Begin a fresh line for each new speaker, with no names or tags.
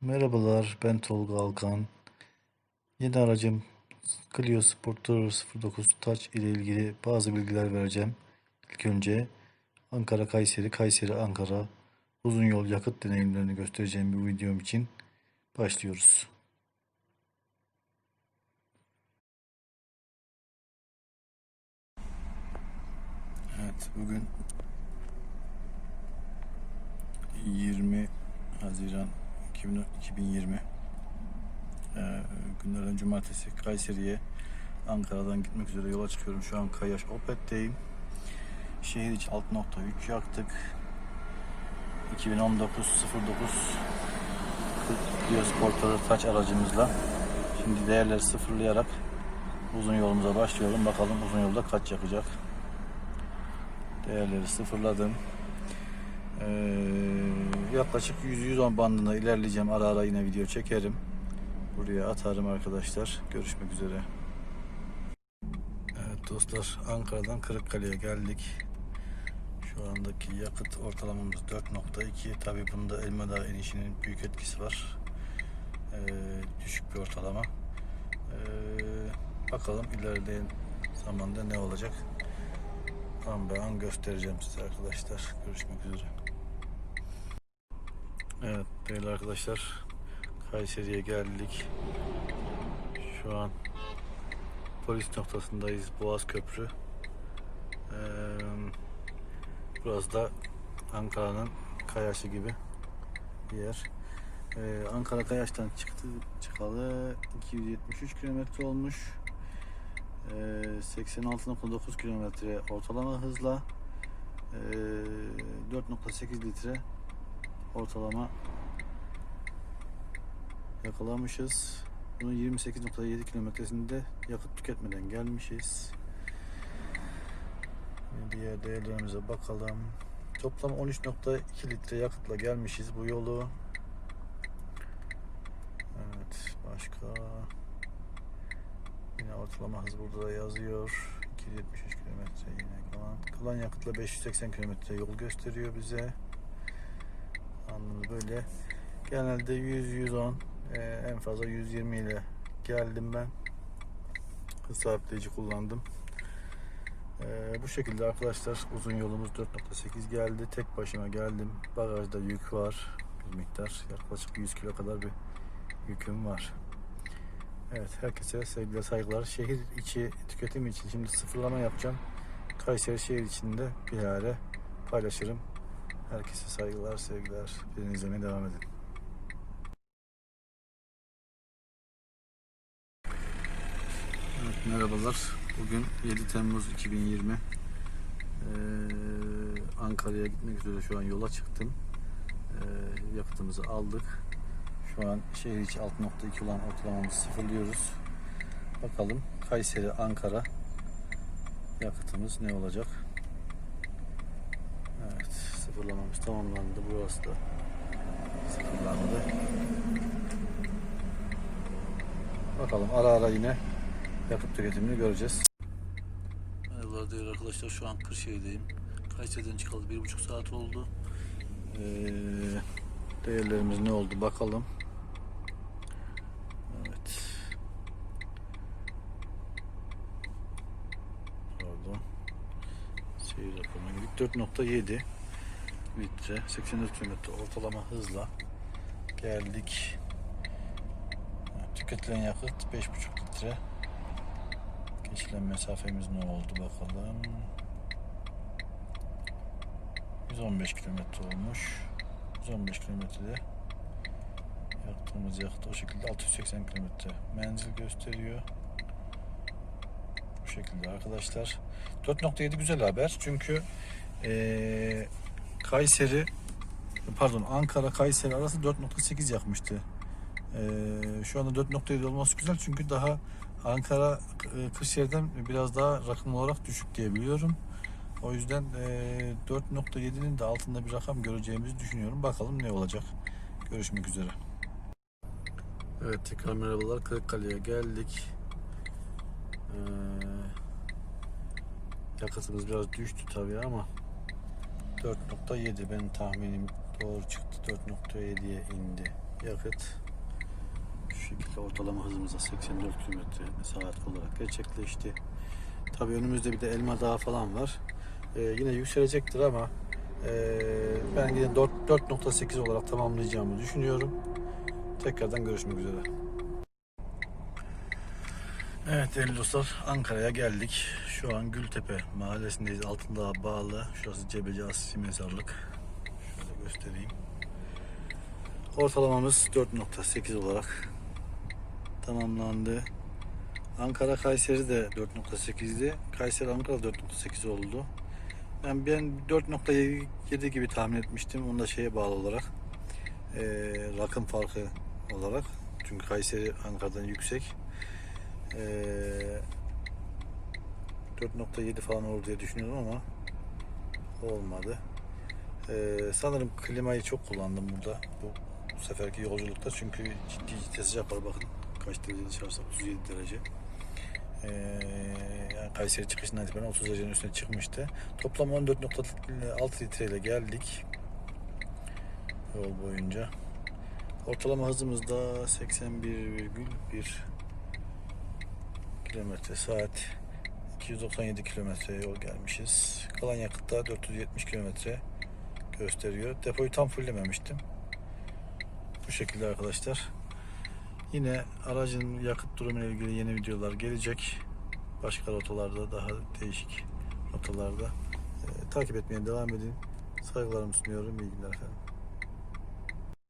Merhabalar, ben Tolga Alkan. Yeni aracım Clio Sporter 09 Touch ile ilgili bazı bilgiler vereceğim. İlk önce Ankara Kayseri, Kayseri Ankara uzun yol yakıt deneyimlerini göstereceğim bir videom için başlıyoruz. Evet, bugün 20 Haziran 2000 2020 ee, günlerden cumartesi Kayseri'ye Ankara'dan gitmek üzere yola çıkıyorum. Şu an Kayaş Opet'teyim. Şehir içi 6.3 yaktık. 2019 09 Clio Sport'ta taç aracımızla. Şimdi değerleri sıfırlayarak uzun yolumuza başlıyorum. Bakalım uzun yolda kaç yakacak. Değerleri sıfırladım. Ee, yaklaşık 100-110 bandında ilerleyeceğim. Ara ara yine video çekerim. Buraya atarım arkadaşlar. Görüşmek üzere. Evet dostlar Ankara'dan Kırıkkale'ye geldik. Şu andaki yakıt ortalamamız 4.2. Tabi bunda Elmadağ inişinin büyük etkisi var. Ee, düşük bir ortalama. Ee, bakalım ilerleyen zamanda ne olacak. An be an göstereceğim size arkadaşlar. Görüşmek üzere. Evet değerli arkadaşlar Kayseri'ye geldik. Şu an polis noktasındayız. Boğaz Köprü. Ee, burası da Ankara'nın Kayaşı gibi bir yer. Ee, Ankara Kayaş'tan çıktı çıkalı 273 kilometre olmuş. Ee, 86.9 kilometre ortalama hızla ee, 4.8 litre ortalama yakalamışız. Bunun 28.7 kilometresinde yakıt tüketmeden gelmişiz. Diğer değerlerimize bakalım. Toplam 13.2 litre yakıtla gelmişiz bu yolu. Evet, başka yine ortalama hız burada da yazıyor. 273 kilometre yine kalan. Kalan yakıtla 580 kilometre yol gösteriyor bize. Böyle. Genelde 100-110 e, en fazla 120 ile geldim ben. Hız sabitleyici kullandım. E, bu şekilde arkadaşlar uzun yolumuz 4.8 geldi. Tek başıma geldim. Bagajda yük var. Bir miktar yaklaşık 100 kilo kadar bir yüküm var. Evet herkese sevgiler saygılar. Şehir içi tüketim için şimdi sıfırlama yapacağım. Kayseri şehir içinde bir ara paylaşırım. Herkese saygılar, sevgiler. Beni izlemeye devam edin. Evet, merhabalar. Bugün 7 Temmuz 2020. Ee, Ankara'ya gitmek üzere şu an yola çıktım. Ee, yakıtımızı aldık. Şu an şehir içi 6.2 olan ortalamamızı sıfırlıyoruz. Bakalım Kayseri, Ankara yakıtımız ne olacak? Evet, sıfırlamamız tamamlandı. Burası da sıfırlandı. Bakalım ara ara yine yakıt tüketimini göreceğiz. Merhabalar değerli arkadaşlar. Şu an Kırşehir'deyim. Kayseri'den çıkalı bir buçuk saat oldu. Ee, değerlerimiz ne oldu bakalım. Evet. Pardon. Seyir raporuna girdik. 4.7 litre 84 km ortalama hızla geldik. Tüketilen yakıt 5.5 litre. Geçilen mesafemiz ne oldu bakalım. 115 kilometre olmuş. 115 kilometrede yaktığımız yakıt o şekilde 680 kilometre menzil gösteriyor. Bu şekilde arkadaşlar. 4.7 güzel haber çünkü eee, Kayseri pardon Ankara Kayseri arası 4.8 yakmıştı. Eee, şu anda 4.7 olması güzel çünkü daha Ankara e, Kırşehir'den biraz daha rakım olarak düşük diye biliyorum. O yüzden e, 4.7'nin de altında bir rakam göreceğimizi düşünüyorum. Bakalım ne olacak. Görüşmek üzere. Evet tekrar merhabalar. Kırıkkale'ye geldik. Ee, yakıtımız biraz düştü tabii ama 4.7 benim tahminim doğru çıktı. 4.7'ye indi. yakıt şu şekilde ortalama hızımızda 84 km saat olarak gerçekleşti. Tabii önümüzde bir de Elma Dağı falan var. Ee, yine yükselecektir ama ee, ben yine 4 4.8 olarak tamamlayacağımı düşünüyorum. Tekrardan görüşmek üzere. Evet değerli dostlar Ankara'ya geldik. Şu an Gültepe mahallesindeyiz. Altındağ'a bağlı. Şurası Cebeci Asisi Mezarlık. Şöyle göstereyim. Ortalamamız 4.8 olarak tamamlandı. Ankara Kayseri de 4.8'di. Kayseri Ankara 4.8 oldu. Ben ben 4.7 gibi tahmin etmiştim. Onu da şeye bağlı olarak. eee rakım farkı olarak. Çünkü Kayseri Ankara'dan yüksek. Eee 4.7 falan olur diye düşünüyorum ama olmadı. Eee, sanırım klimayı çok kullandım burada bu, seferki yolculukta çünkü ciddi ciddi sıcak var bakın kaç derece dışarısı 37 derece. Eee, yani Kayseri çıkışından itibaren 30 derecenin üstüne çıkmıştı. Toplam 14.6 litreyle geldik yol boyunca. Ortalama hızımız da 81,1 kilometre saat 297 kilometre yol gelmişiz. Kalan yakıtta 470 kilometre gösteriyor. Depoyu tam fullememiştim. Bu şekilde arkadaşlar. Yine aracın yakıt durumu ile ilgili yeni videolar gelecek. Başka rotalarda daha değişik rotalarda. Ee, takip etmeye devam edin. Saygılarımı sunuyorum. İyi günler efendim.